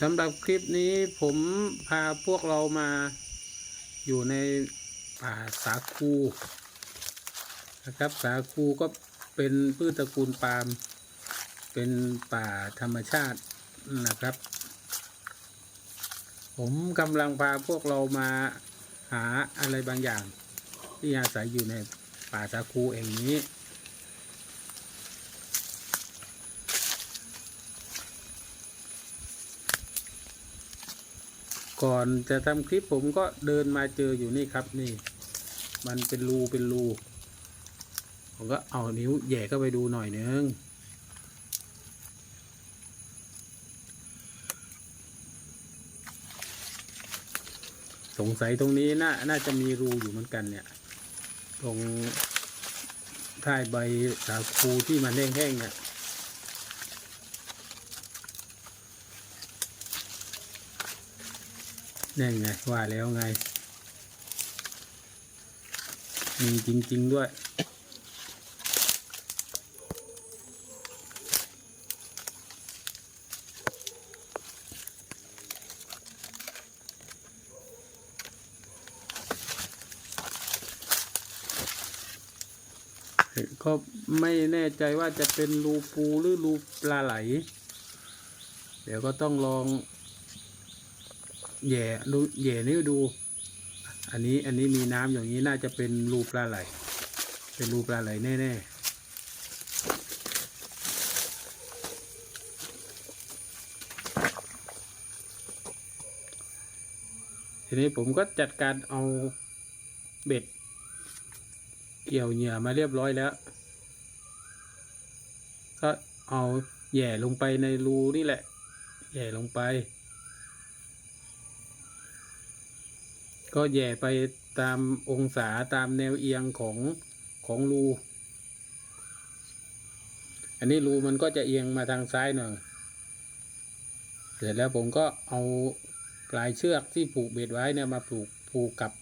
สำหรับคลิปนี้ผมพาพวกเรามาอยู่ในป่าสาคูนะครับ สาคูก็เป็นพืชตระกูลปาล์มเป็นป่าธรรมชาตินะครับ ผมกำลังพาพวกเรามาหาอะไรบางอย่าง ที่อาศัยอยู่ในป่าสาคูแห่งนี้ ก่อนจะทำคลิปผมก็เดินมาเจออยู่นี่ครับนี่ มันเป็นรูเป็นรู ผมก็เอานิ้วแหย่เข้าไปดูหน่อยนึงสงสัยตรงนี้น่าน่าจะมีรูอยู่เหมือนกันเนี่ย ตรงท้ายใบสาคูที่มันแห้งๆเนี่ย นี่ไงว่าแล้วไง มีจริง ๆ ด้วย ก็ไม่แน่ใจว่าจะเป็นรูปูหรือรูปลาไหล เดี๋ยวก็ต้องลอง แย่ดูแย่นิ้วดู อันนี้อันนี้มีน้ำอย่างนี้น่าจะเป็นรูปลาไหล เป็นรูปลาไหลแน่ๆทีนี้ผมก็จัดการเอาเบ็ด เกี่ยวเหยื่อมาเรียบร้อยแล้ว ก็เอาแย่ลงไปในรูนี่แหละ แย่ลงไป ก็แย่ไปตามองศาตามแนวเอียงของของรู อันนี้รูมันก็จะเอียงมาทางซ้ายหน่อย เสร็จแล้วผมก็เอาปลายเชือกที่ผูกเบ็ดไว้เนี่ยมาผูกผูกกับ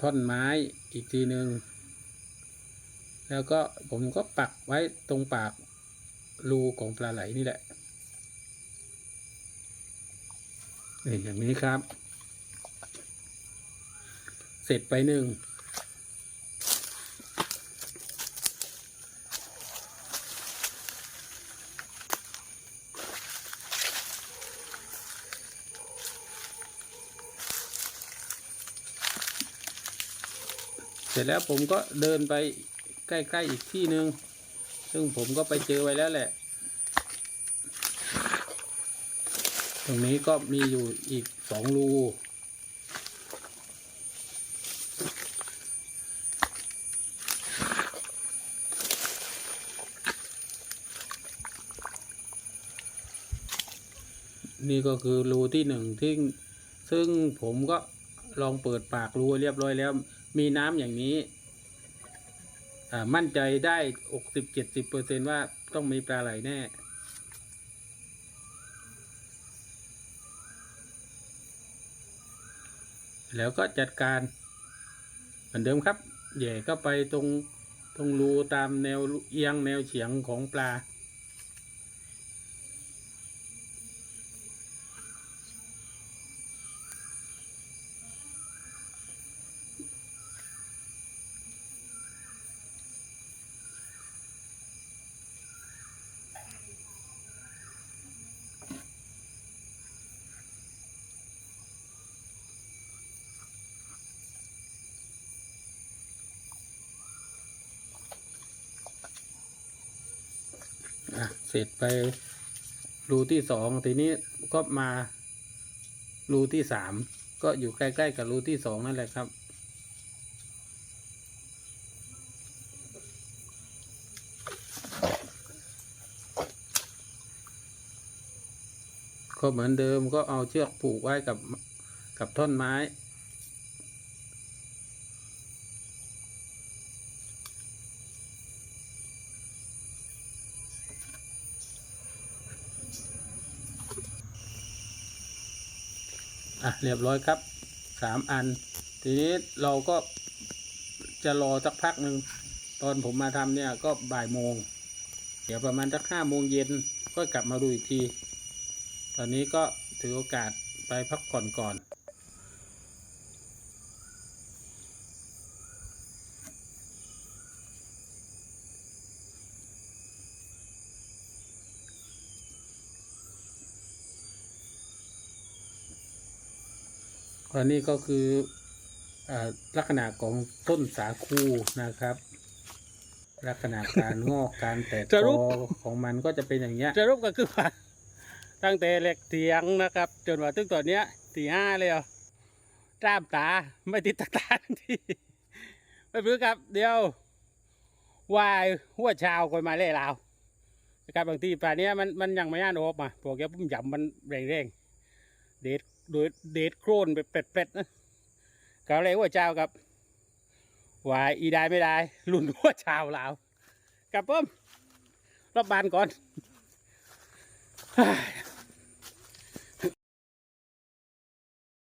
ท่อนไม้อีกทีหนึ่งแล้วก็ผมก็ปักไว้ตรงปากรูของปลาไหลนี่แหละอย่างนี้ครับ เสร็จไปหนึ่งเสร็จแล้วผมก็เดินไปใกล้ ๆ อีกที่หนึ่งซึ่งผมก็ไปเจอไว้แล้วแหละ ตรงนี้ก็มีอยู่อีกสองรู นี่ก็คือรูที่หนึ่งที่ซึ่งผมก็ลองเปิดปากรูเรียบร้อยแล้ว มีน้ำอย่างนี้มั่นใจได้หกสิบเจ็ดสิบเปอร์เซนว่าต้องมีปลาไหลแน่ แล้วก็จัดการเหมือนเดิมครับแย่เข้าไปตรงตรงรูตามแนวเอียงแนวเฉียงของปลา เสร็จไปรูที่สองทีนี้ก็มารูที่สามก็อยู่ใกล้ๆกับรูที่สองนั่นแหละครับ ก็เหมือนเดิมก็เอาเชือกผูกไว้กับกับท่อนไม้ อะเรียบร้อยครับสามอัน ทีนี้เราก็จะรอสักพักหนึ่งตอนผมมาทำเนี่ยก็บ่ายโมง เดี๋ยวประมาณสักห้าโมงเย็นก็กลับมาดูอีกที ตอนนี้ก็ถือโอกาสไปพักก่อนก่อน อันนี้ก็คืออาลักษณะของต้นสาคูนะครับ ลักษณะการงอกการแตกสกรุปอของมันก็จะเป็นอย่างเงี้ยสรุปก็คือว่าตั้งแต่เล็กเถียงนะครับ จนว่าถึงตอนเนี้ยตีห้าแล้วจ้ามตาไม่ติดตาตาทันทีไม่รู้ครับ เดี๋ยววายหัวชาวคนมาเล่ลาวนะครับบางทีป่านเนี้ยมันมันยังไม่อ่านออกมาพวกแกพุ่มหยำมันแรงๆเดด โดยเดดโครนไปเป็ดๆนะก็เลยหัวชากับวายอีได้ไม่ได้รุ่นหัวชาวลาวกับผมรอบบานก่อน